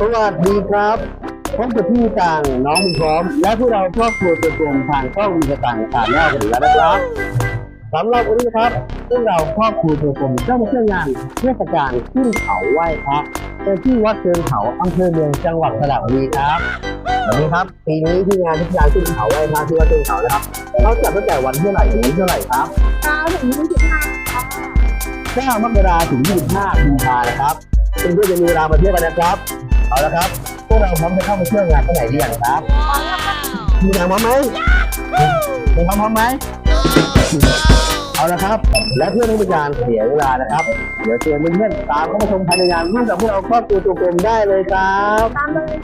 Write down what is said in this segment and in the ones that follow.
สวัสดีครับพบกับพี่ต่างน้องพร้อม และพวกเราครอบครัวตัวกลมทางช่องมีต่างต่างแนวกันแล้วนะครับสำหรับวันนี้นะครับพวกเราครอบครัวตัวกลมก็มาเที่ยวงานเทศกาลขึ้นเขาไหว้พระเป็นที่วัดเชิงเขาอำเภอเมืองจังหวัดสระบุรีครับวันนี้ครับปีนี้ที่งานเทศกาลขึ้นเขาไหว้พระที่วัดเชิงเขานะครับเราจัดตั้งแต่วันที่เท่าไหร่ถึงเท่าไหร่ครับเก้าถึงยี่สิบห้าค่ะ9มกราถึง25กุมภานะครับซึ่งก็จะมีเวลามาเที่ยวกันนะครับ เอาละครับพวกเราพร้อมจะเข้ามาเที่ยวงานที่ไหนดีอย่างครับมีงานพร้อมไหมมีพร้อมพร้อมไหมเอาละครับ และเพื่อไม่เป็นการเสียเวลานะครับ เดี๋ยวเชิญเพื่อนๆตามเข้ามาชมภายในงานร่วมกับพวกเราครอบครัวตัวกลมได้เลยครับตามเลย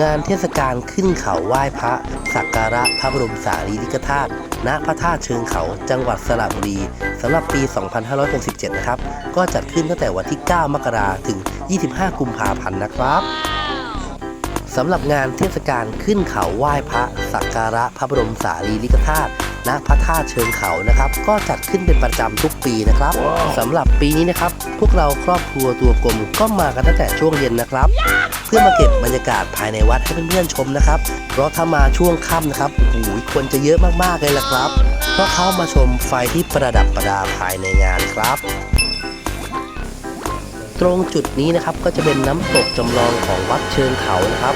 งานเทศกาลขึ้นเขาไหว้พระ สักการะพระบรมสารีริกธาตุณพระธาตุเชิงเขาจังหวัดสระบุรีสำหรับปี 2567 นะครับ ก็จัดขึ้นตั้งแต่วันที่ 9 มกราถึง 25 กุมภาพันธ์นะครับสำหรับงานเทศกาลขึ้นเขาไหว้พระ สักการะพระบรมสารีริกธาตุ ณพระธาตุเชิงเขานะครับ ก็จัดขึ้นเป็นประจำทุกปีนะครับสำหรับปีนี้นะครับ พวกเราครอบครัวตัวกลมก็มากันตั้งแต่ช่วงเย็นนะครับ เพื่อมาเก็บบรรยากาศภายในวัดให้เพื่อนๆชมนะครับ เพราะถ้ามาช่วงค่ำนะครับโอ้โหคนจะเยอะมากๆเลยล่ะครับ เพราะเขามาชมไฟที่ประดับประดาภายในงานครับตรงจุดนี้นะครับก็จะเป็นน้ำตกจำลองของวัดเชิงเขานะครับ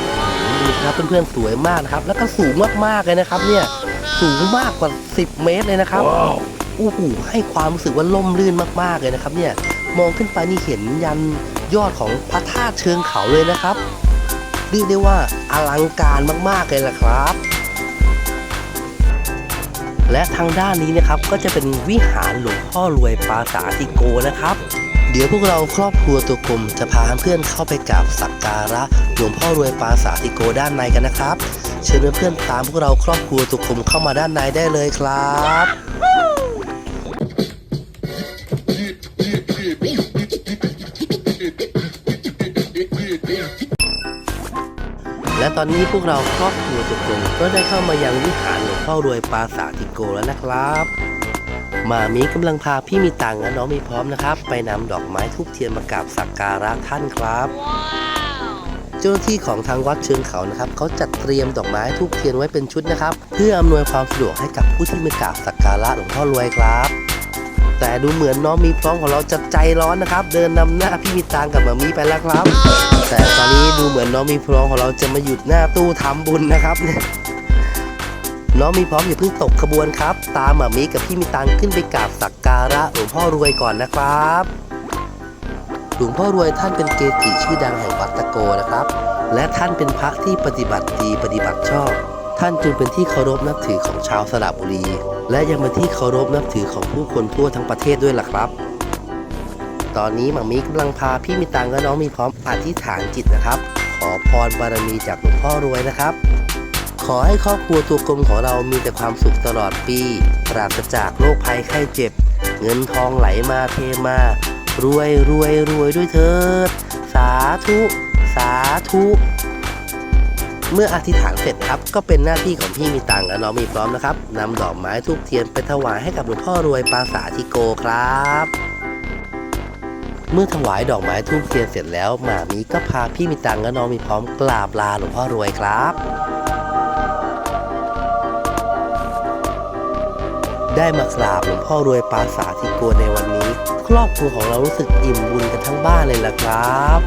นี่ครับเพื่อนๆสวยมากนะครับ แล้วก็สูงมากๆเลยนะครับเนี่ย สูงมากกว่า 10 เมตรเลยนะครับโอ้โหให้ความรู้สึกว่าล่มลื่นมากๆเลยนะครับ เนี่ยมองขึ้นไปนี่เห็นยันยอดของพระธาตุเชิงเขาเลยนะครับเรียกได้ว่าอลังการมากๆเลยล่ะครับ และทางด้านนี้นะครับก็จะเป็นวิหารหลวงพ่อรวยปราสาติโกนะครับ เดี๋ยวพวกเราครอบครัวตัวกลมจะพาเพื่อนเข้าไปกราบสักการะหลวงพ่อรวยปราสาติโกด้านในกันนะครับ เชิญเพื่อนๆตามพวกเราครอบครัวตัวกลมเข้ามาด้านในได้เลยครับ ตอนนี้พวกเราครอบครัวตัวกลมก็ได้เข้ามายังวิหารหลวงพ่อรวยปราสาติโกแล้วนะครับหมามีกำลังพาพี่มีตังค์และน้องมีพร้อมนะครับ ไปนำดอกไม้ทูบเทียนมากราบสักการะท่านครับเจ้าหน้าที่ของทางวัดเชิงเขานะครับเขาจัดเตรียมดอกไม้ทูบเทียนไว้เป็นชุดนะครับ เพื่ออำนวยความสะดวกให้กับผู้ที่มากราบสักการะหลวงพ่อรวยครับ แต่ดูเหมือนน้องมีพร้อมของเราจะใจร้อนนะครับ เดินนำหน้าพี่มีตังกับหมามีไปแล้วครับ แต่ตอนนี้ดูเหมือนน้องมีพร้อมของเราจะมาหยุดหน้าตู้ทำบุญนะครับน้องมีพร้อมอย่าเพิ่งตกขบวนครับ ตามหมามีกับพี่มีตังขึ้นไปกราบสักการะหลวงพ่อรวยก่อนนะครับหลวงพ่อรวยท่านเป็นเกจิชื่อดังแห่งวัดตะโกนะครับ และท่านเป็นพระที่ปฏิบัติดีปฏิบัติชอบ ท่านจึงเป็นที่เคารพนับถือของชาวสระบุรี และยังเป็นที่เคารพนับถือของผู้คนทั่วทั้งประเทศด้วยล่ะครับ ตอนนี้หมามีกำลังพาพี่มีตังและน้องมีพร้อมอธิษฐานจิตนะครับ ขอพรบารมีจากหลวงพ่อรวยนะครับ ขอให้ครอบครัวตัวกลมของเรามีแต่ความสุขตลอดปี ปราศจากโรคภัยไข้เจ็บ เงินทองไหลมาเทมา รวยรวยรวยด้วยเถิด สาธุ สาธุ เมื่ออธิษฐานเสร็จครับก็เป็นหน้าที่ของพี่มีตังและน้องมีพร้อมนะครับนำดอกไม้ทูบเทียนไปถวายให้กับหลวงพ่อรวยปราสาทิโกครับเมื่อถวายดอกไม้ทูบเทียนเสร็จแล้วหมามีก็พาพี่มีตังและน้องมีพร้อมกราบลาหลวงพ่อรวยครับ ได้มากราบหลวงพ่อรวยปราสาทิโกในวันนี้ ครอบครัวของเรารู้สึกอิ่มบุญกันทั้งบ้านเลยล่ะครับ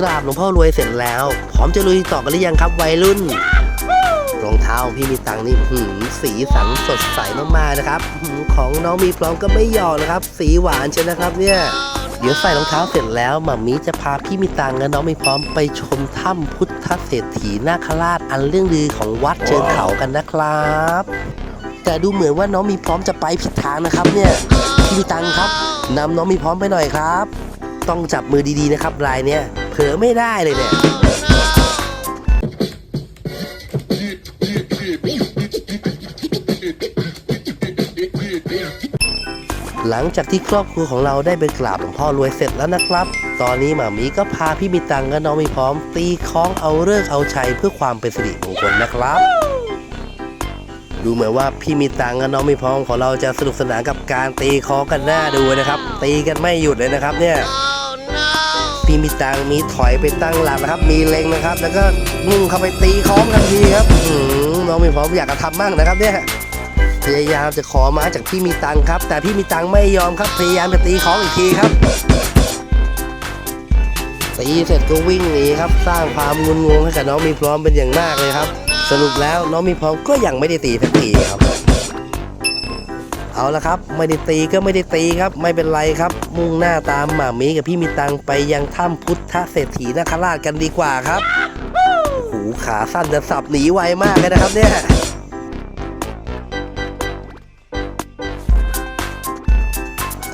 กราบหลวงพ่อรวยเสร็จแล้ว พร้อมจะลุยต่อกันหรือยังครับวัยรุ่น รองเท้าพี่มีตังนี่หืมสีสันสดใสมากๆนะครับหืมของน้องมีพร้อมก็ไม่หยอกนะครับ สีหวานเชียวนะครับเนี่ยเดี๋ยวใส่รองเท้าเสร็จแล้วหมามีจะพาพี่มีตังและน้องมีพร้อมไปชมถ้ำพุทธเศรษฐีนาคราชอันเรื่องลือของวัดเชิงเขากันนะครับ แต่ดูเหมือนว่าน้องมีพร้อมจะไปผิดทางนะครับเนี่ยพี่มีตังครับนำน้องมีพร้อมไปหน่อยครับ ต้องจับมือดีๆนะครับรายเนี้ย ลอไม่ได้เลยเนี่ยหลังจากที่ครอบครัวของเราได้ไปกราบหลวงพ่อรวยเสร็จแล้วนะครับ ตอนนี้หมามีก็พาพี่มีตังและน้องมีพร้อม ตีคล้องเอาเลิกษ์เอาชัยเพื่อความเป็นสิริมงคลนะครับ ดูเหมือนว่าพี่มีตังและน้องมีพร้อมของเราจะสนุกสนานกับการตีคล้องกันหน้าดูนะครับ ตีกันไม่หยุดเลยนะครับเนี่ย พี่มีตังมีถอยไปตั้งหลักนะครับ มีเล็งนะครับ แล้วก็มุ่งเข้าไปตีคล้องทันทีครับน้องมีพร้อมอยากจะทำมั่งนะครับเนี่ยพยายามจะขอมาจากพี่มีตังครับ แต่พี่มีตังไม่ยอมครับ พยายามจะตีของอีกทีครับตีเสร็จก็วิ่งหนีครับ สร้างความงุนงงให้กับน้องมีพร้อมเป็นอย่างมากเลยครับ สรุปแล้วน้องมีพร้อมก็ยังไม่ได้ตีสักทีครับ เอาละครับ ไม่ได้ตีก็ไม่ได้ตีครับ ไม่เป็นไรครับ มุ่งหน้าตามหมามีกับพี่มีตังไปยังถ้ำพุทธเศรษฐีนาคราชกันดีกว่าครับโอ้โหขาสั้นจะสับหนีไวมากเลยนะครับเนี่ย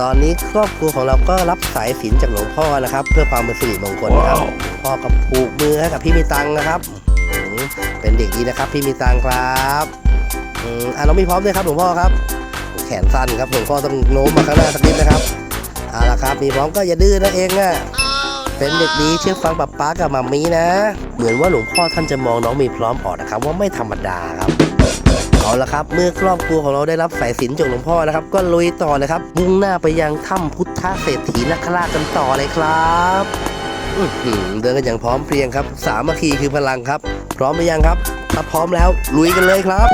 ตอนนี้ครอบครัวของเราก็รับสายสิญจนจากหลวงพ่อนะครับ เพื่อความเป็นสิริมงคลนะครับหลวงพ่อก็ผูกมือให้กับพี่มีตังนะครับอื้อหือเป็นเด็กดีนะครับ พี่มีตังครับอืมอะน้องมีพร้อมด้วยครับหลวงพ่อครับ แขนสั้นครับหลวงพ่อต้องโน้มมาข้างหน้าสักนิดนะครับเอาละครับ มีพร้อมก็อย่าดื้อนะเองอะเป็นเด็กดีเชื่อฟังป๊าป๊ากับมัมมี่นะ เหมือนว่าหลวงพ่อท่านจะมองน้องมีพร้อมออกนะครับ ว่าไม่ธรรมดาครับเอาละครับ เมื่อครอบครัวของเราได้รับสายสินจากหลวงพ่อนะครับ ก็ลุยต่อเลยครับ มุ่งหน้าไปยังถ้ำพุทธเศรษฐีนคราชกันต่อเลยครับเดินกันอย่างพร้อมเพรียงครับ สามัคคีคือพลังครับ พร้อมหรือยังครับ ถ้าพร้อมแล้วลุยกันเลยครับ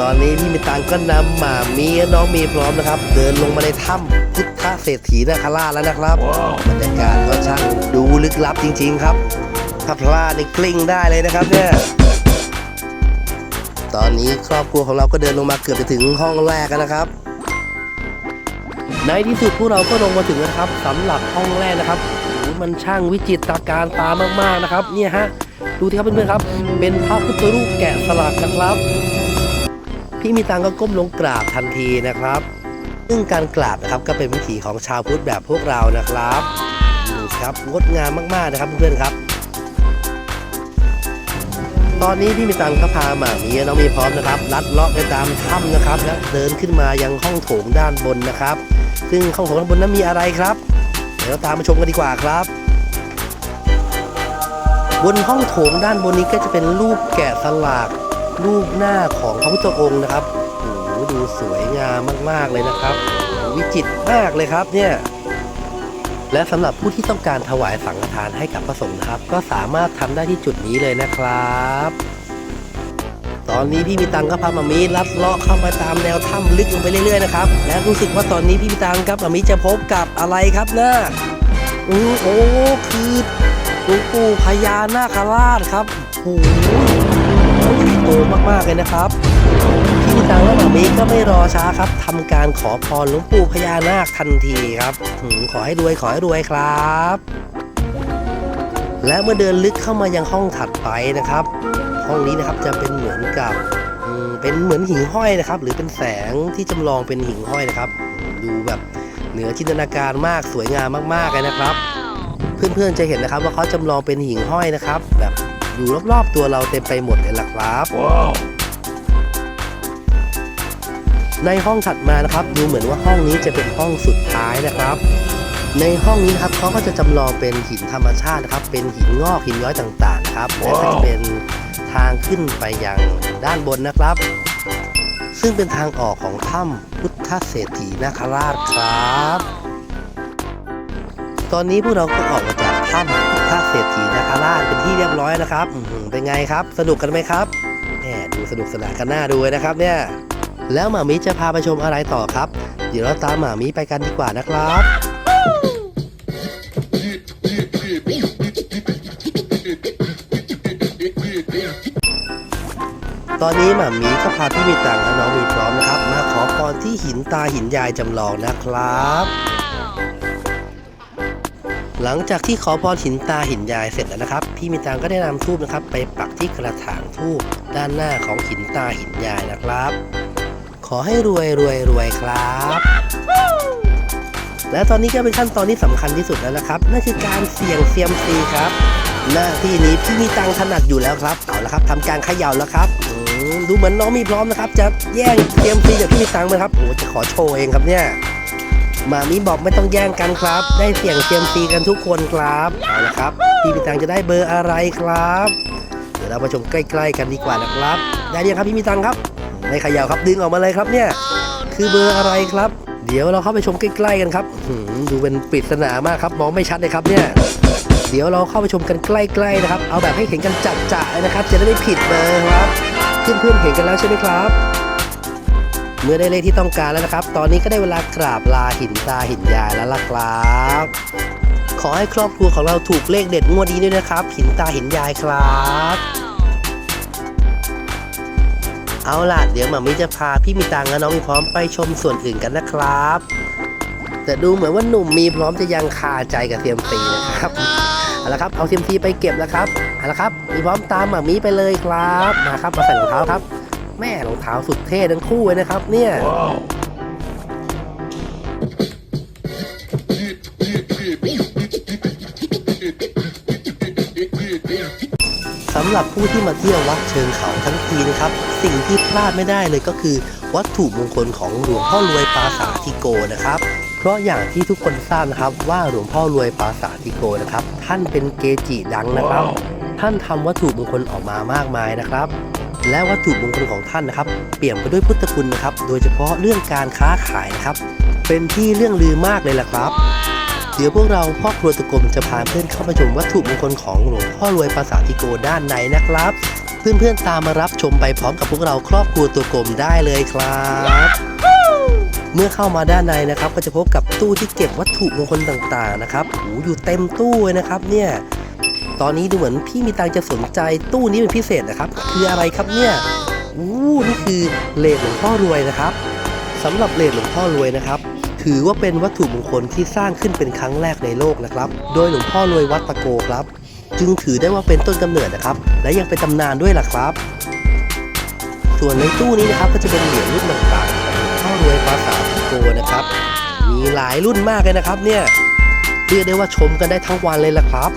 ตอนนี้พี่มีตังก็นำหมามีและน้องมีพร้อมนะครับ เดินลงมาในถ้ำพุทธเศรษฐีนาคาราแล้วนะครับ บรรยากาศก็ช่างดูลึกลับจริง ๆ ครับ ถ้าพลาดนี่กลิ้งได้เลยนะครับเนี่ยตอนนี้ครอบครัวของเราก็เดินลงมาเกือบจะถึงห้องแรกแล้วนะครับ ในที่สุดพวกเราก็ลงมาถึงแล้วนะครับสำหรับห้องแรกนะครับมันช่างวิจิตรการตามากๆนะครับ เนี่ยฮะดูที่ครับเพื่อนๆครับ เป็นพระพุทธรูปแกะสลักนะครับ พี่มีตังก็ก้มลงกราบทันทีนะครับ ซึ่งการกราบนะครับก็เป็นวิถีของชาวพุทธแบบพวกเรานะครับดูครับงดงามมากๆนะครับเพื่อนๆครับ ตอนนี้พี่มีตังก็พาหมามีน้องมีพร้อมนะครับลัดเลาะไปตามถ้ำนะครับ และเดินขึ้นมายังห้องโถงด้านบนนะครับ ซึ่งห้องโถงด้านบนนั้นมีอะไรครับ เดี๋ยวเราตามมาชมกันดีกว่าครับบนห้องโถงด้านบนนี้ก็จะเป็นรูปแกะสลัก รูปหน้าของพระพุทธองค์นะครับโอ้โหดูสวยงามมากๆเลยนะครับ วิจิตรมากเลยครับเนี่ยและสำหรับผู้ที่ต้องการถวายสังฆทานให้กับพระสงฆ์นะครับ ก็สามารถทำได้ที่จุดนี้เลยนะครับ ตอนนี้พี่มีตังก็พามามีลัดเลาะเข้ามาตามแนวถ้ำลึกลงไปเรื่อยๆนะครับและรู้สึกว่าตอนนี้พี่มีตังครับมามีจะพบกับอะไรครับนะอือโอ้คือหลวงปู่พญานาคราชครับโอ้ โตมากๆเลยนะครับพี่ตังและหมามีก็ไม่รอช้าครับทำการขอพรหลวงปู่พญานาคทันทีครับขอให้รวยขอให้รวยครับ และเมื่อเดินลึกเข้ามายังห้องถัดไปนะครับ ห้องนี้นะครับจะเป็นเหมือนกับเป็นเหมือนหิ่งห้อยนะครับ หรือเป็นแสงที่จำลองเป็นหิ่งห้อยนะครับ ดูแบบเหนือจินตนาการมากสวยงามมากๆเลยนะครับ เพื่อนๆจะเห็นนะครับว่าเขาจำลองเป็นหิ่งห้อยนะครับ แบบ อยู่รอบๆตัวเราเต็มไปหมดเลยล่ะครับในห้องถัดมานะครับ ดูเหมือนว่าห้องนี้จะเป็นห้องสุดท้ายนะครับ ในห้องนี้นะครับเขาก็จะจำลองเป็นหินธรรมชาตินะครับ เป็นหินงอกหินย้อยต่างๆนะครับและก็จะเป็นทางขึ้นไปยังด้านบนนะครับ ซึ่งเป็นทางออกของถ้ำพุทธเศรษฐีนาคราชครับ ตอนนี้พวกเราก็ออกมาจากถ้ำพุทธเศรษฐีนาคราชเป็นที่เรียบร้อยนะครับเป็นไงครับ สนุกกันไหมครับแหมดูสนุกสนานกันหน้าดูเลยนะครับเนี่ย แล้วหมามิจะพาไปชมอะไรต่อครับ เดี๋ยวเราตามหมามิไปกันดีกว่านะครับตอนนี้หมามีก็พาพี่มีตังและน้องมีพร้อมนะครับ มาขอพรที่หินตาหินยายจำลองนะครับ หลังจากที่ขอพรหินตาหินยายเสร็จแล้วนะครับ พี่มีตังก็ได้นำทูบนะครับ ไปปักที่กระถางทูบด้านหน้าของหินตาหินยายนะครับ ขอให้รวยรวยรวยครับ และตอนนี้ก็เป็นขั้นตอนที่สำคัญที่สุดแล้วนะครับ นั่นคือการเสี่ยงเซียมซีครับ หน้าที่นี้พี่มีตังถนัดอยู่แล้วครับ เอาละครับทำการเขย่าแล้วครับดูเหมือนน้องมีพร้อมนะครับ จะแย่งเตรียมซีจากพี่มีตังไหมครับโอ้จะขอโชว์เองครับเนี่ย มามีบอกไม่ต้องแย่งกันครับ ได้เสี่ยงเตรียมซีกันทุกคนครับเอาละครับพี่มีตังจะได้เบอร์อะไรครับ เดี๋ยวเรามาชมใกล้ ๆ กันดีกว่านะครับ ได้ยังครับพี่มีตังครับไม่ขย่าครับดึงออกมาเลยครับเนี่ย คือเบอร์อะไรครับ เดี๋ยวเราเข้าไปชมใกล้ๆกันครับดูเป็นปริศนามากครับมองไม่ชัดเลยครับเนี่ยเดี๋ยวเราเข้าไปชมกันใกล้ๆนะครับ เอาแบบให้เห็นกันจัดๆเลยนะครับ จะได้ไม่ผิดเบอร์ครับ เพื่อนๆเห็นกันแล้วใช่ไหมครับ เมื่อได้เลขที่ต้องการแล้วนะครับ ตอนนี้ก็ได้เวลากราบลาหินตาหินยายแล้วล่ะครับ ขอให้ครอบครัวของเราถูกเลขเด็ดงวดนี้ด้วยนะครับ หินตาหินยายครับ เอาล่ะ เดี๋ยวหมามิจะพาพี่มีตังและน้องมีพร้อมไปชมส่วนอื่นกันนะครับ แต่ดูเหมือนว่าหนุ่มมีพร้อมจะยังคาใจกับเทียมซีนะครับเอาละครับเอาเทียมซีไปเก็บแล้วครับเอาละครับ มีพร้อมตามหมามิไปเลยครับมาครับมาใส่รองเท้าครับ แม่รองเท้าสุดเท่ทั้งคู่เลยนะครับ เนี่ย สำหรับผู้ที่มาเที่ยววัดเชิงเขาทั้งทีนะครับ สิ่งที่พลาดไม่ได้เลยก็คือ วัตถุมงคลของหลวงพ่อรวยปราสาทิโกนะครับ เพราะอย่างที่ทุกคนทราบนะครับว่าหลวงพ่อรวยปราสาททิโกนะครับ ท่านเป็นเกจิดังนะครับ ท่านทำวัตถุมงคลออกมามากมายนะครับ และวัตถุมงคลของท่านนะครับ เปี่ยมไปด้วยพุทธคุณนะครับ โดยเฉพาะเรื่องการค้าขายนะครับ เป็นที่เรื่องลือมากเลยล่ะครับ เดี๋ยวพวกเราพ่อครัวตะกรมจะพาเพื่อนเข้าไปชมวัตถุมงคลของหลวงพ่อรวยปราสาทิโกด้านในนะครับ เพื่อนๆตามมารับชมไปพร้อมกับพวกเราครอบครัวตัวกลมได้เลยครับ เมื่อเข้ามาด้านในนะครับ ก็จะพบกับตู้ที่เก็บวัตถุมงคลต่างๆนะครับโอ้อยู่เต็มตู้เลยนะครับ เนี่ย ตอนนี้ดูเหมือนพี่มีตังจะสนใจตู้นี้เป็นพิเศษนะครับ คืออะไรครับเนี่ยอู้นี่คือเลดหลวงพ่อรวยนะครับสำหรับเลดหลวงพ่อรวยนะครับ ถือว่าเป็นวัตถุมงคลที่สร้างขึ้นเป็นครั้งแรกในโลกนะครับ โดยหลวงพ่อรวยวัดตะโกครับ จึงถือได้ว่าเป็นต้นกำเนิดนะครับ และยังเป็นตำนานด้วยล่ะครับ ส่วนในตู้นี้นะครับก็จะเป็นเหรียญรุ่นต่างๆของหลวงพ่อรวยปราสาทตะโกนะครับ มีหลายรุ่นมากเลยนะครับเนี่ยเรียกได้ว่าชมกันได้ทั้งวันเลยล่ะครับ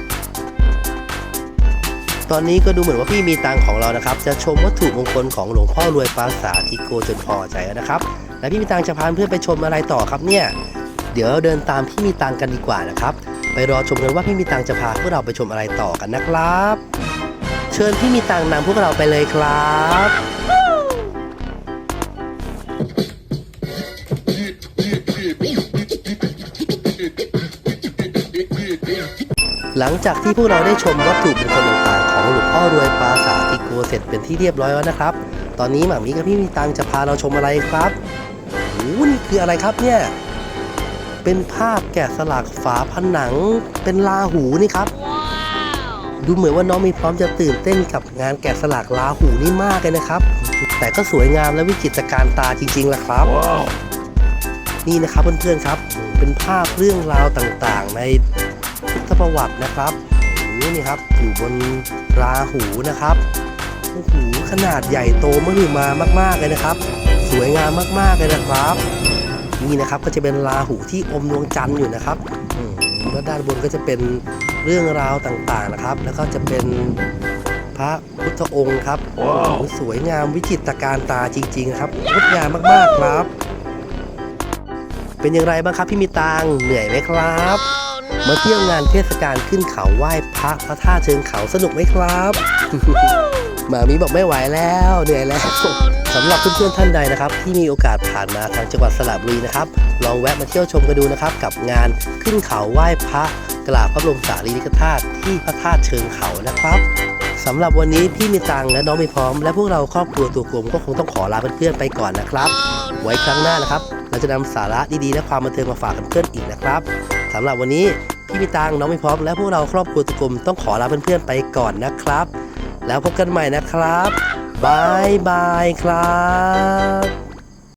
ตอนนี้ก็ดูเหมือนว่าพี่มีตังของเรานะครับ จะชมวัตถุมงคลของหลวงพ่อรวยปราสาทิโกจนพอใจแล้วนะครับ และพี่มีตังจะพาเพื่อนไปชมอะไรต่อครับเนี่ย เดี๋ยวเดินตามพี่มีตังกันดีกว่านะครับ ไปรอชมกันว่าพี่มีตังจะพาพวกเราไปชมอะไรต่อกันนะครับ เชิญพี่มีตังนำพวกเราไปเลยครับหลังจากที่พวกเราได้ชมวัตถุมงคลต่างๆของ หลวงพ่อรวยปราสาทติโกเสร็จเป็นที่เรียบร้อยแล้วนะครับ ตอนนี้หมามีกับพี่มีตังจะพาเราชมอะไรครับโอ้โหนี่คืออะไรครับเนี่ย เป็นภาพแกะสลักฝาผนัง เป็นลาหูนี่ครับ ดูเหมือนว่าน้องมีพร้อมจะตื่นเต้นกับงานแกะสลักลาหูนี่มากเลยนะครับ แต่ก็สวยงามและวิจิตรการตาจริงๆล่ะครับ นี่นะครับเพื่อนๆครับ เป็นภาพเรื่องราวต่างๆ ในพุทธประวัตินะครับโอ้โห นี่ครับ อยู่บนราหูนะครับโอ้โหขนาดใหญ่โตมหึมามาก ๆ เลยนะครับ สวยงามมาก ๆ เลยนะครับ นี่นะครับก็จะเป็นราหูที่อมดวงจันทร์อยู่นะครับอืมแล้วด้านบนก็จะเป็นเรื่องราวต่างๆนะครับ แล้วก็จะเป็นพระพุทธองค์ครับโอ้โหสวยงามวิจิตรการตาจริง ๆ ครับงดงามมาก ๆ ครับ เป็นอย่างไรบ้างครับพี่มีตังเหนื่อยไหมครับ มาเที่ยวงานเทศกาลขึ้นเขาไหว้พระพระธาตุเชิงเขาสนุกไหมครับหมามีบอกไม่ไหวแล้วเหนื่อยแล้วสำหรับเพื่อนๆท่านใดนะครับ ที่มีโอกาสผ่านมาทางจังหวัดสระบุรีนะครับ ลองแวะมาเที่ยวชมกันดูนะครับ กับงานขึ้นเขาไหว้พระกราบพระบรมสารีริกธาตุที่พระธาตุเชิงเขานะครับสำหรับวันนี้พี่มีตังและน้องมีพร้อม และพวกเราครอบครัวตัวกลมก็คงต้องขอลาเพื่อนๆไปก่อนนะครับ ไว้ครั้งหน้านะครับ เราจะนำสาระดีๆและความบันเทิงมาฝากเพื่อนๆอีกนะครับสำหรับวันนี้ พี่มีตังน้องมีพร้อมและพวกเราครอบครัวตุกลมต้องขอลาเพื่อนๆไปก่อนนะครับ แล้วพบกันใหม่นะครับบายบายครับ